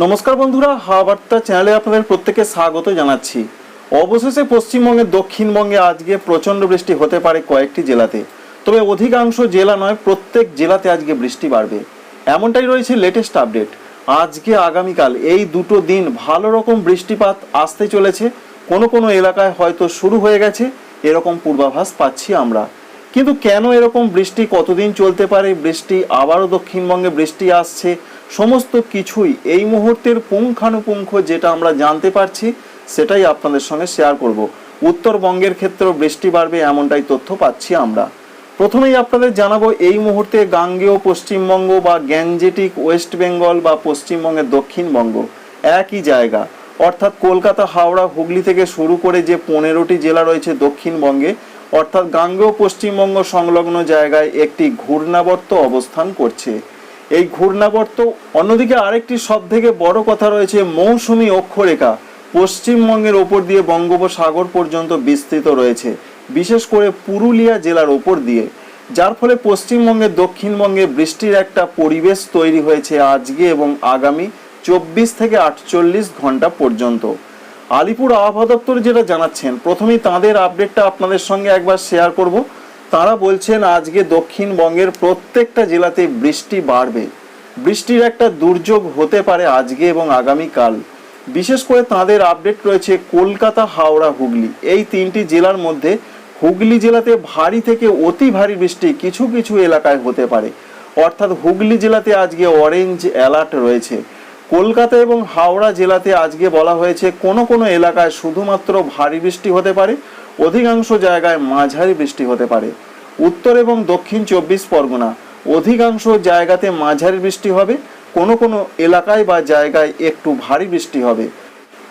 নমস্কার বন্ধুরা হাওয়া বার্তা চ্যানেলে আপনাদের প্রত্যেকে স্বাগত জানাচ্ছি। অবশেষে পশ্চিমবঙ্গের দক্ষিণবঙ্গে আজকে প্রচণ্ড বৃষ্টি হতে পারে কয়েকটি জেলাতে। তবে অধিকাংশ জেলা নয়, প্রত্যেক জেলাতে আজকে বৃষ্টি বাড়বে। এমনটাই রয়েছে লেটেস্ট আপডেট আজকে আগামীকাল এই দুটো দিন ভালো রকম বৃষ্টিপাত আসতে চলেছে। কোনো কোনো এলাকায় হয়তো শুরু হয়ে গেছে, এরকম পূর্বাভাস পাচ্ছি আমরা। কিন্তু কেন এরকম বৃষ্টি, কতদিন চলতে পারে বৃষ্টি, আবারও দক্ষিণবঙ্গে বৃষ্টি আসছে সমস্ত কিছুই এই মুহূর্তের পুঙ্খানুপুঙ্খ যেটা আমরা জানতে পারছি, সেটাই আপনাদের সঙ্গে শেয়ার করব। উত্তরবঙ্গের ক্ষেত্রেও বৃষ্টি বাড়বে এমনটাই তথ্য পাচ্ছি আমরা। প্রথমেই আপনাদের জানাব, এই মুহূর্তে গাঙ্গেয় পশ্চিমবঙ্গ বা গ্যাঞ্জেটিক ওয়েস্ট বেঙ্গল বা পশ্চিমবঙ্গের দক্ষিণবঙ্গ একই জায়গা। অর্থাৎ কলকাতা, হাওড়া, হুগলি থেকে শুরু করে যে পনেরোটি জেলা রয়েছে দক্ষিণবঙ্গে, অর্থাৎ গাঙ্গেয় পশ্চিমবঙ্গ সংলগ্ন জায়গায় একটি ঘূর্ণাবর্ত অবস্থান করছে। এই ঘূর্ণাবর্ত অন্যদিকে আরেকটি সব থেকে বড় কথা রয়েছে মৌসুমী অক্ষরেখা। পশ্চিমবঙ্গের ওপর দিয়ে বঙ্গোপসাগর পর্যন্ত বিস্তৃত রয়েছে, বিশেষ করে পুরুলিয়া জেলার ওপর দিয়ে। যার ফলে পশ্চিমবঙ্গের দক্ষিণবঙ্গে বৃষ্টির একটা পরিবেশ তৈরি হয়েছে আজকে এবং আগামী চব্বিশ থেকে আটচল্লিশ ঘণ্টা পর্যন্ত। আলিপুর আবহাওয়া দপ্তর যেটা জানাচ্ছেন, প্রথমেই তাদের আপডেটটা আপনাদের সঙ্গে একবার শেয়ার করব। তারা বলছেন আজকে দক্ষিণবঙ্গের প্রত্যেকটা জেলাতে বৃষ্টি বাড়বে। বৃষ্টির একটা দুর্যোগ হতে পারে আজকে এবং আগামীকাল। বিশেষ করে তাদের আপডেট রয়েছে কলকাতা, হাওড়া, হুগলি। এই তিনটি জেলার মধ্যে হুগলি জেলাতে ভারী থেকে অতি ভারী বৃষ্টি কিছু কিছু এলাকায় হতে পারে। অর্থাৎ হুগলি জেলাতে আজকে অরেঞ্জ অ্যালার্ট রয়েছে। কলকাতা এবং হাওড়া জেলাতে আজকে বলা হয়েছে কোনো কোনো এলাকায় শুধুমাত্র ভারী বৃষ্টি হতে পারে। অধিকাংশ জায়গায় মাঝারি বৃষ্টি হতে পারে। উত্তর এবং দক্ষিণ চব্বিশ পরগনা অধিকাংশ জায়গাতে মাঝারি বৃষ্টি হবে। কোনো কোনো এলাকায় বা জায়গায় একটু ভারী বৃষ্টি হবে।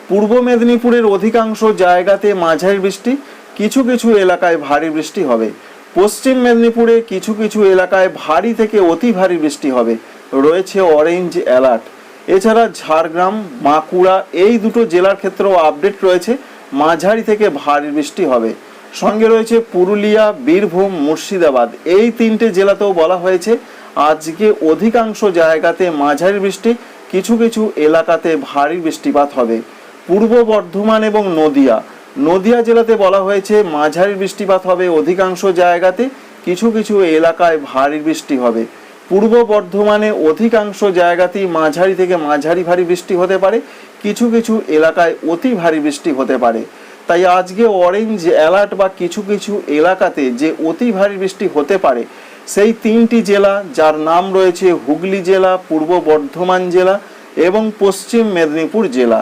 পূর্ব মেদিনীপুরের অধিকাংশ জায়গাতে মাঝারি বৃষ্টি, কিছু কিছু এলাকায় ভারী বৃষ্টি হবে। পশ্চিম মেদিনীপুরে কিছু কিছু এলাকায় ভারী থেকে অতি ভারী বৃষ্টি হবে। রয়েছে অরেঞ্জ অ্যালার্ট। এছাড়া ঝাড়গ্রাম, বাঁকুড়া এই দুটো জেলার ক্ষেত্রেও আপডেট রয়েছে। মাঝারি থেকে ভারী বৃষ্টি হবে। সঙ্গে রয়েছে পুরুলিয়া, বীরভূম, মুর্শিদাবাদ। এই তিনটে জেলাতেও বলা হয়েছে, আজকে অধিকাংশ জায়গাতে মাঝারি বৃষ্টি, কিছু কিছু এলাকাতে ভারী বৃষ্টিপাত হবে। পূর্ব বর্ধমান এবং নদিয়া। নদিয়া জেলাতে বলা হয়েছে, মাঝারি বৃষ্টিপাত হবে অধিকাংশ জায়গাতে, কিছু কিছু এলাকায় ভারী বৃষ্টি হবে। পূর্ব বর্ধমানে অধিকাংশ জায়গাতেই মাঝারি থেকে মাঝারি ভারী বৃষ্টি হতে পারে। কিছু কিছু এলাকায় অতি ভারী বৃষ্টি হতে পারে। তাই আজকে অরেঞ্জ অ্যালার্ট বা কিছু কিছু এলাকাতে যে অতি ভারী বৃষ্টি হতে পারে, সেই তিনটি জেলা যার নাম রয়েছে হুগলি জেলা, পূর্ব বর্ধমান জেলা এবং পশ্চিম মেদিনীপুর জেলা।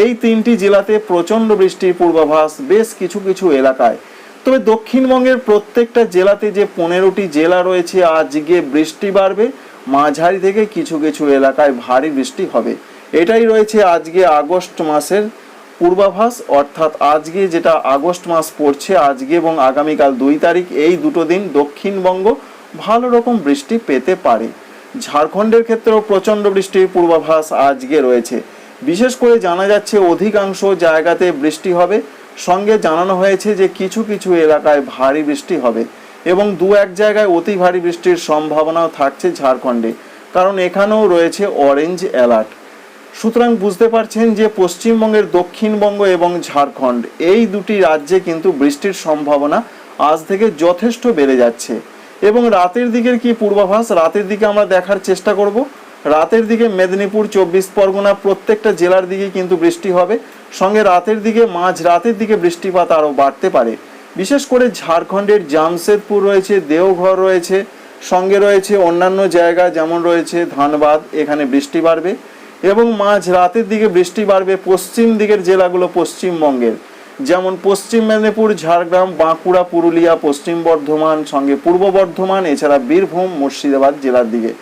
এই তিনটি জেলাতে প্রচণ্ড বৃষ্টির পূর্বাভাস বেশ কিছু কিছু এলাকায়। তবে দক্ষিণবঙ্গের প্রত্যেকটা জেলাতে যে পনেরোটি জেলা রয়েছে, আজকে বৃষ্টি বাড়বে। মাঝারি থেকে কিছু কিছু এলাকায় ভারী বৃষ্টি হবে। এটাই রয়েছে আজকে আগস্ট মাসের পূর্বাভাস, অর্থাৎ আজকে যেটা আগস্ট মাস পড়ছে, আজকে এবং আগামীকাল দুই তারিখ, এই দুটো দিন দক্ষিণবঙ্গ ভালো রকম বৃষ্টি পেতে পারে। ঝাড়খণ্ডের ক্ষেত্রেও প্রচণ্ড বৃষ্টির পূর্বাভাস আজকে রয়েছে। বিশেষ করে জানা যাচ্ছে অধিকাংশ জায়গাতে বৃষ্টি হবে। সঙ্গে জানানো হয়েছে যে কিছু কিছু এলাকায় ভারী বৃষ্টি হবে এবং দু এক জায়গায় অতি ভারী বৃষ্টির সম্ভাবনাও থাকছে ঝাড়খণ্ডে। কারণ এখানেও রয়েছে অরেঞ্জ অ্যালার্ট সুতরাং বুঝতে পারছেন যে পশ্চিমবঙ্গের দক্ষিণবঙ্গ এবং ঝাড়খণ্ড, এই দুটি রাজ্যে কিন্তু বৃষ্টির সম্ভাবনা আজ থেকে যথেষ্ট বেড়ে যাচ্ছে। এবং রাতের দিকের কি পূর্বাভাস? রাতের দিকে আমরা দেখার চেষ্টা করব। রাতের দিকে মেদিনীপুর, চব্বিশ পরগনা প্রত্যেকটা জেলার দিকে কিন্তু বৃষ্টি হবে। সঙ্গে রাতের দিকে মাঝ রাতের দিকে বৃষ্টিপাত আরও বাড়তে পারে। বিশেষ করে ঝাড়খণ্ডের জামশেদপুর রয়েছে, দেওঘর রয়েছে, সঙ্গে রয়েছে অন্যান্য জায়গা যেমন রয়েছে ধানবাদ, এখানে বৃষ্টি বাড়বে। এবং মাঝ রাতের দিকে বৃষ্টি বাড়বে পশ্চিম দিকের জেলাগুলো পশ্চিমবঙ্গের। যেমন পশ্চিম মেদিনীপুর, ঝাড়গ্রাম, বাঁকুড়া, পুরুলিয়া, পশ্চিম বর্ধমান, সঙ্গে পূর্ব বর্ধমান, এছাড়া বীরভূম, মুর্শিদাবাদ জেলার দিকে।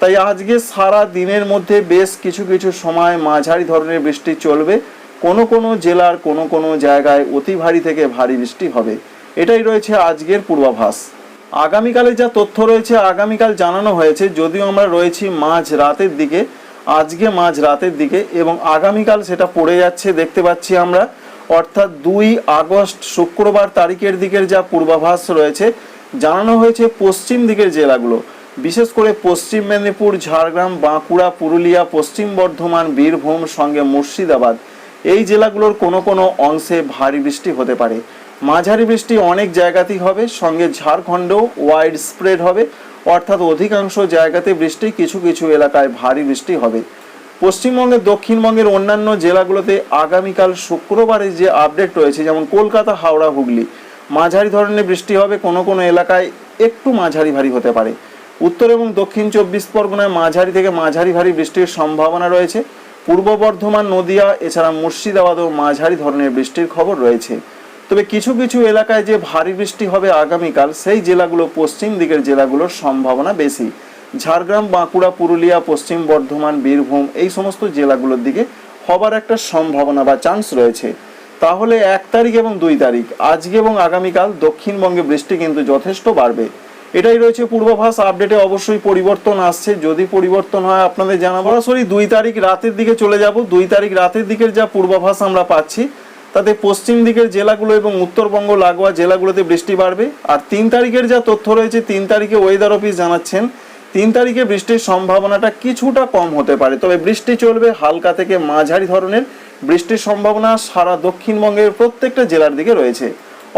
তাই আজকে সারা দিনের মধ্যে বেশ কিছু কিছু সময় মাঝারি ধরনের বৃষ্টি চলবে। কোনো কোনো জেলার কোনো কোনো জায়গায় অতি ভারী থেকে ভারী বৃষ্টি হবে। এটাই রয়েছে আজকের পূর্বাভাস। আগামীকালে যা তথ্য রয়েছে, আগামীকাল জানানো হয়েছে, যদিও আমরা রয়েছি মাঝ রাতের দিকে। আজকে মাঝ রাতের দিকে এবং আগামীকাল সেটা পড়ে যাচ্ছে, দেখতে পাচ্ছি আমরা। অর্থাৎ দুই আগস্ট শুক্রবার তারিখের দিকের যা পূর্বাভাস রয়েছে, জানানো হয়েছে পশ্চিম দিকের জেলাগুলো। বিশেষ করে পশ্চিম মেদিনীপুর, ঝাড়গ্রাম, বাঁকুড়া, পুরুলিয়া, পশ্চিম বর্ধমান, বীরভূম, সঙ্গে মুর্শিদাবাদ। এই জেলাগুলোর কোনো কোনো অংশে ভারী বৃষ্টি হতে পারে। মাঝারি বৃষ্টি অনেক জায়গাতেই হবে, সঙ্গে ঝাড়খণ্ডেও ওয়াইড স্প্রেড হবে। অর্থাৎ অধিকাংশ জায়গাতে বৃষ্টি, কিছু কিছু এলাকায় ভারী বৃষ্টি হবে। পশ্চিমবঙ্গের দক্ষিণবঙ্গের অন্যান্য জেলাগুলোতে আগামীকাল শুক্রবারে যে আপডেট রয়েছে, যেমন কলকাতা, হাওড়া, হুগলি, মাঝারি ধরনের বৃষ্টি হবে। কোনো কোনো এলাকায় একটু মাঝারি ভারী হতে পারে। উত্তর এবং দক্ষিণ চব্বিশ পরগনায় মাঝারি থেকে মাঝারি ভারী বৃষ্টির সম্ভাবনা রয়েছে। পূর্ব বর্ধমান, নদিয়া, এছাড়া মুর্শিদাবাদও মাঝারি ধরনের বৃষ্টির খবর রয়েছে। তবে কিছু কিছু এলাকায় যে ভারী বৃষ্টি হবে আগামীকাল, সেই জেলাগুলো পশ্চিম দিকের জেলাগুলোর সম্ভাবনা বেশি। ঝাড়গ্রাম, বাঁকুড়া, পুরুলিয়া, পশ্চিম বর্ধমান, বীরভূম এই সমস্ত জেলাগুলোর দিকে হবার একটা সম্ভাবনা বা চান্স রয়েছে। তাহলে এক তারিখ এবং দুই তারিখ, আজকে এবং আগামীকাল দক্ষিণবঙ্গে বৃষ্টি কিন্তু যথেষ্ট বাড়বে। এটাই রয়েছে পূর্বাভাস, আপডেটে অবশ্যই পরিবর্তন আসছে। যদি পরিবর্তন হয়, আপনাদের জানাব। সরাসরি দুই তারিখ রাতের দিকে চলে যাব। দুই তারিখ রাতের দিকের যা পূর্বাভাস আমরা পাচ্ছি তাতে পশ্চিম দিকের জেলাগুলো এবং উত্তরবঙ্গ লাগোয়া জেলাগুলোতে বৃষ্টি বাড়বে। আর তিন তারিখের যা তথ্য রয়েছে, তিন তারিখে ওয়েদার অফিস জানাচ্ছেন, তিন তারিখে বৃষ্টির সম্ভাবনাটা কিছুটা কম হতে পারে। তবে বৃষ্টি চলবে হালকা থেকে মাঝারি ধরনের। বৃষ্টির সম্ভাবনা সারা দক্ষিণবঙ্গের প্রত্যেকটা জেলার দিকে রয়েছে।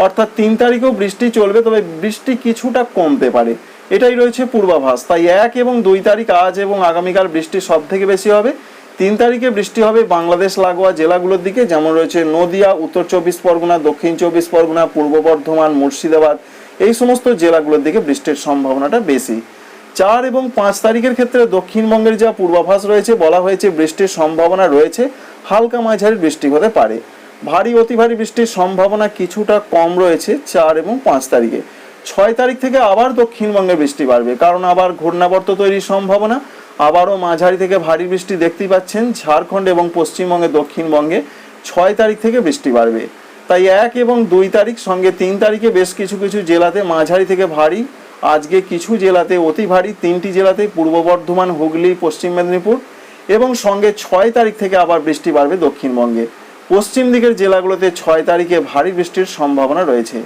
অর্থাৎ তিন তারিখেও বৃষ্টি চলবে, তবে বৃষ্টি কিছুটা কমতে পারে। এটাই রয়েছে পূর্বাভাস। তাই এক এবং দুই তারিখ আজ এবং আগামীকাল বৃষ্টি সব থেকে বেশি হবে। তিন তারিখে বৃষ্টি হবে বাংলাদেশ, লাগোয়া জেলাগুলোর দিকে, যেমন রয়েছে নদিয়া, উত্তর চব্বিশ পরগনা, দক্ষিণ চব্বিশ পরগনা, পূর্ব বর্ধমান, মুর্শিদাবাদ, এই সমস্ত জেলাগুলোর দিকে বৃষ্টির সম্ভাবনাটা বেশি। চার এবং পাঁচ তারিখের ক্ষেত্রে দক্ষিণবঙ্গের যা পূর্বাভাস রয়েছে, বলা হয়েছে বৃষ্টির সম্ভাবনা রয়েছে, হালকা মাঝারি বৃষ্টি হতে পারে। ভারী, অতি ভারী বৃষ্টির সম্ভাবনা কিছুটা কম রয়েছে চার এবং পাঁচ তারিখে। ছয় তারিখ থেকে আবার দক্ষিণবঙ্গে বৃষ্টি বাড়বে, কারণ আবার ঘূর্ণাবর্ত তৈরির সম্ভাবনা। আবারও মাঝারি থেকে ভারী বৃষ্টি দেখতেই পাচ্ছেন। ঝাড়খণ্ড এবং পশ্চিমবঙ্গে দক্ষিণবঙ্গে ছয় তারিখ থেকে বৃষ্টি বাড়বে। তাই এক এবং দুই তারিখ, সঙ্গে তিন তারিখে বেশ কিছু কিছু জেলাতে মাঝারি থেকে ভারী, আজকে কিছু জেলাতে অতি ভারী, তিনটি জেলাতে পূর্ব বর্ধমান, হুগলি, পশ্চিম মেদিনীপুর এবং সঙ্গে ছয় তারিখ থেকে আবার বৃষ্টি বাড়বে দক্ষিণবঙ্গে। পশ্চিম দিকের জেলাগুলোতে ছয় তারিখে ভারী বৃষ্টির সম্ভাবনা রয়েছে।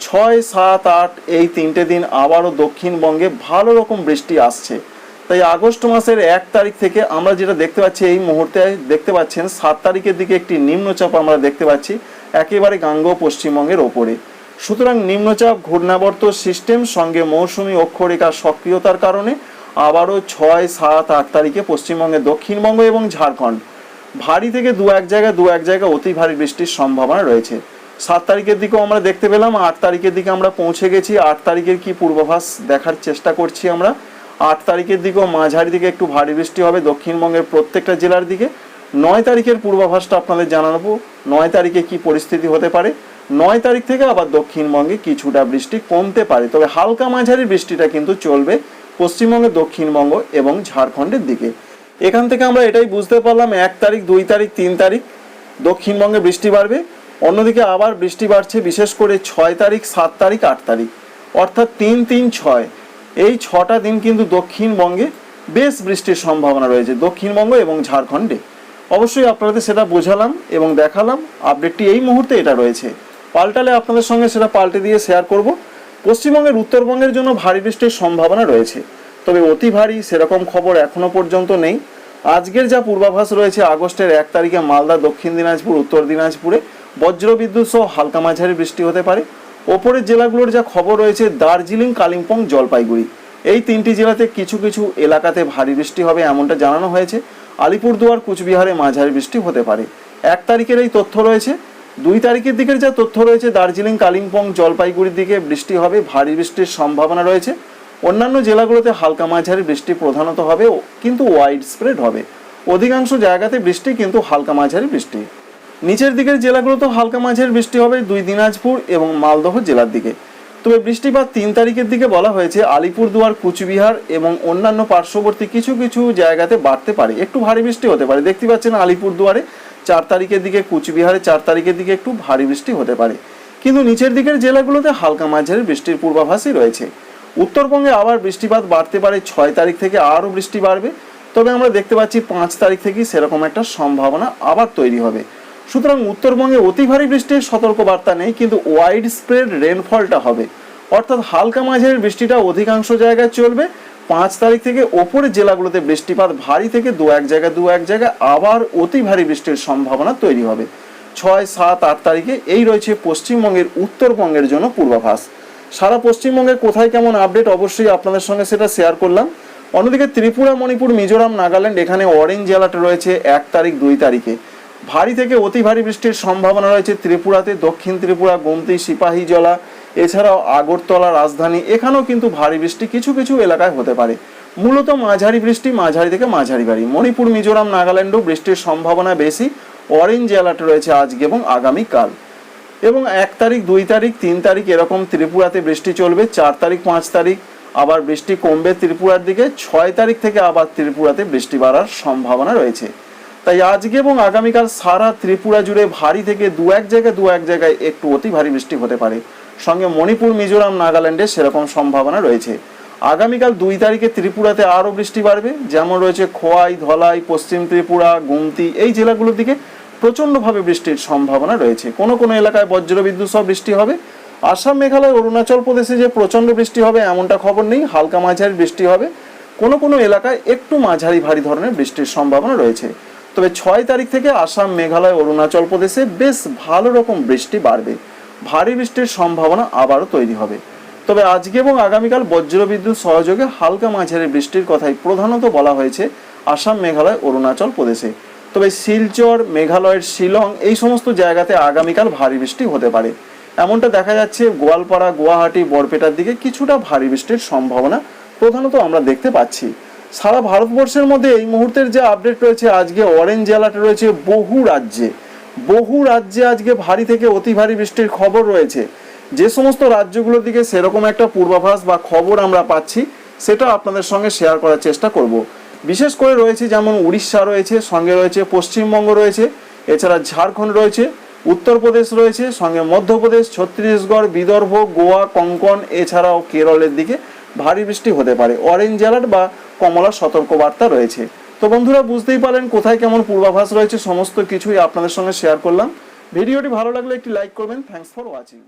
ছয়, সাত, আট এই তিনটে দিন আবারও দক্ষিণবঙ্গে ভালো রকম বৃষ্টি আসছে। তাই আগস্ট মাসের এক তারিখ থেকে আমরা যেটা দেখতে পাচ্ছি এই মুহূর্তে, দেখতে পাচ্ছেন সাত তারিখের দিকে একটি নিম্নচাপ আমরা দেখতে পাচ্ছি, একেবারে গাঙ্গ পশ্চিমবঙ্গের ওপরে। সুতরাং নিম্নচাপ, ঘূর্ণাবর্ত সিস্টেম সঙ্গে মৌসুমী অক্ষরেখা সক্রিয়তার কারণে আবারও ছয় সাত আট তারিখে পশ্চিমবঙ্গে দক্ষিণবঙ্গ এবং ঝাড়খণ্ড। ভারী থেকে দু এক জায়গায় দু এক জায়গায় অতি ভারী বৃষ্টির সম্ভাবনা রয়েছে। সাত তারিখের দিকেও আমরা দেখতে পেলাম, আট তারিখের দিকে আমরা পৌঁছে গেছি, আট তারিখের কি পূর্বাভাস দেখার চেষ্টা করছি আমরা আট তারিখের দিকেও মাঝারি দিকে একটু ভারী বৃষ্টি হবে। দক্ষিণবঙ্গের প্রত্যেকটা জেলার দিকে। নয় তারিখের পূর্বাভাসটা আপনাদের জানাব নয় তারিখে কি পরিস্থিতি হতে পারে? নয় তারিখ থেকে আবার দক্ষিণবঙ্গে কিছুটা বৃষ্টি কমতে পারে। তবে হালকা মাঝারি বৃষ্টিটা কিন্তু চলবে পশ্চিমবঙ্গে দক্ষিণবঙ্গ এবং ঝাড়খণ্ডের দিকে। এখান থেকে আমরা এটাই বুঝতে পারলাম, এক তারিখ, দুই তারিখ, তিন তারিখ দক্ষিণবঙ্গে বৃষ্টি বাড়বে। অন্যদিকে আবার বৃষ্টি বাড়ছে, বিশেষ করে ছয় তারিখ, সাত তারিখ, আট তারিখ। অর্থাৎ তিন তিন ছয়। এই ছটা দিন কিন্তু দক্ষিণবঙ্গে বেশ বৃষ্টির সম্ভাবনা রয়েছে, দক্ষিণবঙ্গ এবং ঝাড়খণ্ডে। অবশ্যই আপনাদের সেটা বোঝালাম এবং দেখালাম আপডেটটি এই মুহূর্তে এটা রয়েছে। পাল্টালে আপনাদের সঙ্গে সেটা পাল্টে দিয়ে শেয়ার করব। পশ্চিমবঙ্গের উত্তরবঙ্গের জন্য ভারী বৃষ্টির সম্ভাবনা রয়েছে, তবে অতি ভারী সেরকম খবর এখনও পর্যন্ত নেই। আজকের যা পূর্বাভাস রয়েছে, আগস্টের এক তারিখে মালদা, দক্ষিণ দিনাজপুর, উত্তর দিনাজপুরে বজ্রবিদ্যুৎ সহ হালকা মাঝারি বৃষ্টি হতে পারে। ওপরের জেলাগুলোর যা খবর রয়েছে, দার্জিলিং, কালিম্পং, জলপাইগুড়ি। এই তিনটি জেলাতে কিছু কিছু এলাকাতে ভারী বৃষ্টি হবে এমনটা জানানো হয়েছে। আলিপুরদুয়ার, কুচবিহারে মাঝারি বৃষ্টি হতে পারে। এক তারিখের এই তথ্য রয়েছে। দুই তারিখের দিকের যা তথ্য রয়েছে, দার্জিলিং, কালিম্পং, জলপাইগুড়ির দিকে বৃষ্টি হবে, ভারী বৃষ্টির সম্ভাবনা রয়েছে। অন্যান্য জেলাগুলোতে হালকা মাঝারি বৃষ্টি প্রধানত হবে, কিন্তু ওয়াইড স্প্রেড হবে। অধিকাংশ জায়গাতে বৃষ্টি, কিন্তু হালকা মাঝারি বৃষ্টি। নিচের দিকের জেলাগুলোতেও হালকা মাঝের বৃষ্টি হবে, দুই দিনাজপুর এবং মালদহ জেলার দিকে। তবে বৃষ্টিপাত তিন তারিখের দিকে বলা হয়েছে, আলিপুরদুয়ার, কুচবিহার এবং অন্যান্য পার্শ্ববর্তী কিছু কিছু জায়গাতে বাড়তে পারে। একটু ভারী বৃষ্টি হতে পারে। দেখতে পাচ্ছেন আলিপুরদুয়ারে চার তারিখের দিকে, কুচবিহারে চার তারিখের দিকে একটু ভারী বৃষ্টি হতে পারে। কিন্তু নিচের দিকের জেলাগুলোতে হালকা মাঝারি বৃষ্টির পূর্বাভাসই রয়েছে। উত্তরবঙ্গে আবার বৃষ্টিপাত বাড়তে পারে, ছয় তারিখ থেকে আরও বৃষ্টি বাড়বে। তবে আমরা দেখতে পাচ্ছি, পাঁচ তারিখ থেকেই সেরকম একটা সম্ভাবনা আবার তৈরি হবে। সুতরাং উত্তরবঙ্গে অতি ভারী বৃষ্টির সতর্ক বার্তা নেই, কিন্তু ওয়াইড স্প্রেড রেনফলটা হবে। অর্থাৎ হালকা মাঝের বৃষ্টিটা অধিকাংশ জায়গায় চলবে। পাঁচ তারিখ থেকে ওপরের জেলাগুলোতে বৃষ্টিপাত ভারী থেকে দু এক জায়গায়, দু এক জায়গায় আবার অতি ভারী বৃষ্টির সম্ভাবনা তৈরি হবে। ছয়, সাত, আট তারিখে এই রয়েছে পশ্চিমবঙ্গের উত্তরবঙ্গের জন্য পূর্বাভাস। সারা পশ্চিমবঙ্গে কোথায় কেমন আপডেট অবশ্যই আপনাদের সঙ্গে সেটা শেয়ার করলাম। অন্যদিকে ত্রিপুরা, মণিপুর, মিজোরাম, নাগাল্যান্ড, এখানে অরেঞ্জ জেলাটা রয়েছে এক তারিখ, দুই তারিখে। ভারী থেকে অতি ভারী বৃষ্টির সম্ভাবনা রয়েছে ত্রিপুরাতে, দক্ষিণ ত্রিপুরা, গোমতি সিপাহীজলা এছাড়াও আগরতলা, রাজধানী। এখানেও কিন্তু ভারী বৃষ্টি কিছু কিছু এলাকায় হতে পারে। মূলত মাঝারি বৃষ্টি, মাঝারি থেকে মাঝারি ভারী। মণিপুর, মিজোরাম নাগাল্যান্ডও বৃষ্টির সম্ভাবনা বেশি। অরেঞ্জ অ্যালার্ট রয়েছে আজকে এবং আগামীকাল। এবং এক তারিখ, দুই তারিখ, তিন তারিখ এরকম ত্রিপুরাতে বৃষ্টি চলবে। চার তারিখ, পাঁচ তারিখ আবার বৃষ্টি কমবে ত্রিপুরার দিকে। ছয় তারিখ থেকে আবার ত্রিপুরাতে বৃষ্টি বাড়ার সম্ভাবনা রয়েছে। তাই আজকে এবং আগামীকাল সারা ত্রিপুরা জুড়ে ভারী থেকে দু এক জায়গায়, দু এক জায়গায় একটু অতি ভারী বৃষ্টি হতে পারে। সঙ্গে মণিপুর, মিজোরাম, নাগাল্যান্ডে সেরকম সম্ভাবনা রয়েছে। আগামীকাল দুই তারিখে ত্রিপুরাতে আরও বৃষ্টি বাড়বে। যেমন রয়েছে খোয়াই, ধলাই, পশ্চিম ত্রিপুরা, গুমতি, এই জেলাগুলোর দিকে প্রচণ্ডভাবে বৃষ্টির সম্ভাবনা রয়েছে। কোনো কোনো এলাকায় বজ্রবিদ্যুৎ সহ বৃষ্টি হবে। আসাম, মেঘালয়, অরুণাচল প্রদেশে যে প্রচণ্ড বৃষ্টি হবে এমনটা খবর নেই। হালকা মাঝারি বৃষ্টি হবে। কোনো কোনো এলাকায় একটু মাঝারি ভারী ধরনের বৃষ্টির সম্ভাবনা রয়েছে। তবে ছয় তারিখ থেকে আসাম, মেঘালয়, অরুণাচল প্রদেশে বেশ ভালো রকম বৃষ্টি বাড়বে। ভারী বৃষ্টির সম্ভাবনা আবারও তৈরি হবে। তবে আজকে এবং আগামীকাল বজ্রবিদ্যুৎ সহযোগে হালকা মাঝারি বৃষ্টির কথাই প্রধানত বলা হয়েছে আসাম, মেঘালয়, অরুণাচল প্রদেশে। তবে শিলচর, মেঘালয়ের শিলং এই সমস্ত জায়গাতে আগামীকাল ভারী বৃষ্টি হতে পারে। এমনটা দেখা যাচ্ছে গোয়ালপাড়া, গুয়াহাটি, বরপেটার দিকে কিছুটা ভারী বৃষ্টির সম্ভাবনা প্রধানত আমরা দেখতে পাচ্ছি। সারা ভারতবর্ষের মধ্যে এই মুহূর্তের যে আপডেট রয়েছে, আজকে অরেঞ্জ অ্যালার্ট রয়েছে বহু রাজ্যে। বহু রাজ্যে আজকে ভারী থেকে অতি ভারী বৃষ্টির খবর রয়েছে। যে সমস্ত রাজ্যগুলোর দিকে সেরকম একটা পূর্বাভাস বা খবর আমরা পাচ্ছি, সেটা আপনাদের সঙ্গে শেয়ার করার চেষ্টা করব। বিশেষ করে রয়েছে যেমন উড়িষ্যা রয়েছে, সঙ্গে রয়েছে পশ্চিমবঙ্গ রয়েছে, এছাড়া ঝাড়খণ্ড রয়েছে, উত্তরপ্রদেশ রয়েছে, সঙ্গে মধ্যপ্রদেশ, ছত্তিশগড়, বিদর্ভ, গোয়া, কঙ্কন, এছাড়াও কেরলের দিকে ভারী বৃষ্টি হতে পারে। অরেঞ্জ অ্যালার্ট বা কমলা সতর্কবার্তা রয়েছে। তো বন্ধুরা, বুঝতেই পারেন কোথায় কেমন পূর্বাভাস রয়েছে, সমস্ত কিছুই আপনাদের সঙ্গে শেয়ার করলাম। ভিডিওটি ভালো লাগলে একটি লাইক করবেন। Thanks for watching